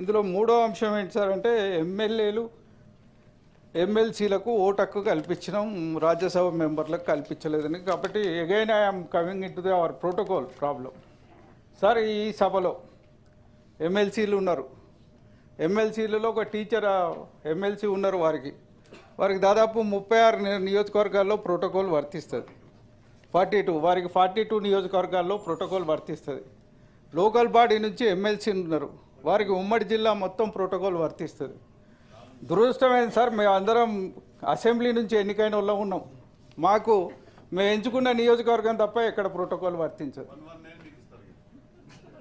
ఇందులో మూడో అంశం ఏంటి సార్ అంటే ఎమ్మెల్యేలు ఎమ్మెల్సీలకు ఓటు హక్కు కల్పించడం రాజ్యసభ మెంబర్లకు కల్పించలేదని. కాబట్టి again I'm coming in to the our protocol problem sir ఈ సభలో ఎమ్మెల్సీలు ఉన్నారు. ఎమ్మెల్సీలలో ఒక టీచర్ ఎమ్మెల్సీ ఉన్నారు వారికి. వారికి దాదాపు ముప్పై ఆరు నియోజకవర్గాల్లో ప్రోటోకాల్ వర్తిస్తుంది. ఫార్టీ టూ వారికి ఫార్టీ టూ నియోజకవర్గాల్లో ప్రోటోకాల్ వర్తిస్తుంది. లోకల్ బాడీ నుంచి ఎమ్మెల్సీ ఉన్నారు. వారికి ఉమ్మడి జిల్లా మొత్తం ప్రోటోకాల్ వర్తిస్తుంది. దురదృష్టమైంది సార్ మేము అందరం అసెంబ్లీ నుంచి ఎన్నికైన వాళ్ళం ఉన్నాం. మాకు మేము ఎంచుకున్న నియోజకవర్గం తప్ప ఎక్కడ ప్రోటోకాల్ వర్తించదు.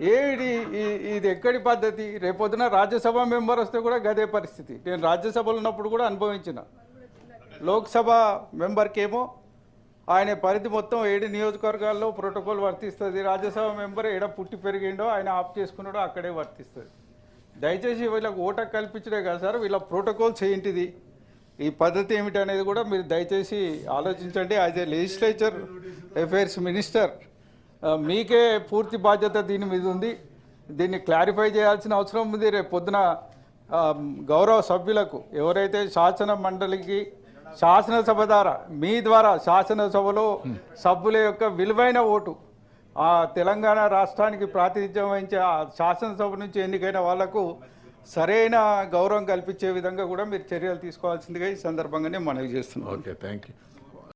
ఏడి ఈ- ఇది ఎక్కడి పద్ధతి? రేపొద్దున రాజ్యసభ మెంబర్ వస్తే కూడా గదే పరిస్థితి. నేను రాజ్యసభలో ఉన్నప్పుడు కూడా అనుభవించిన. లోక్సభ మెంబర్కేమో ఆయన పరిధి మొత్తం ఏడు నియోజకవర్గాల్లో ప్రోటోకాల్ వర్తిస్తుంది. రాజ్యసభ మెంబర్ ఏడ పుట్టి పెరిగిండో ఆయన ఆఫ్ చేసుకున్నాడో అక్కడే వర్తిస్తుంది. దయచేసి వీళ్ళకి ఓట కల్పించడే కదా సార్ వీళ్ళ ప్రోటోకాల్స్ ఏంటిది ఈ పద్ధతి ఏమిటి అనేది కూడా మీరు దయచేసి ఆలోచించండి. As a legislature affairs minister మీకే పూర్తి బాధ్యత దీని మీద ఉంది. దీన్ని క్లారిఫై చేయాల్సిన అవసరం ఉంది. రేపు పొద్దున గౌరవ సభ్యులకు ఎవరైతే శాసన మండలికి శాసనసభ ద్వారా మీ ద్వారా శాసనసభలో సభ్యుల యొక్క విలువైన ఓటు ఆ తెలంగాణ రాష్ట్రానికి ప్రాతినిధ్యం వహించే ఆ శాసనసభ నుంచి ఎన్నికైన వాళ్ళకు సరైన గౌరవం కల్పించే విధంగా కూడా మీరు చర్యలు తీసుకోవాల్సిందిగా ఈ సందర్భంగానే మనవి చేస్తున్నాం ఓకే థ్యాంక్ యూ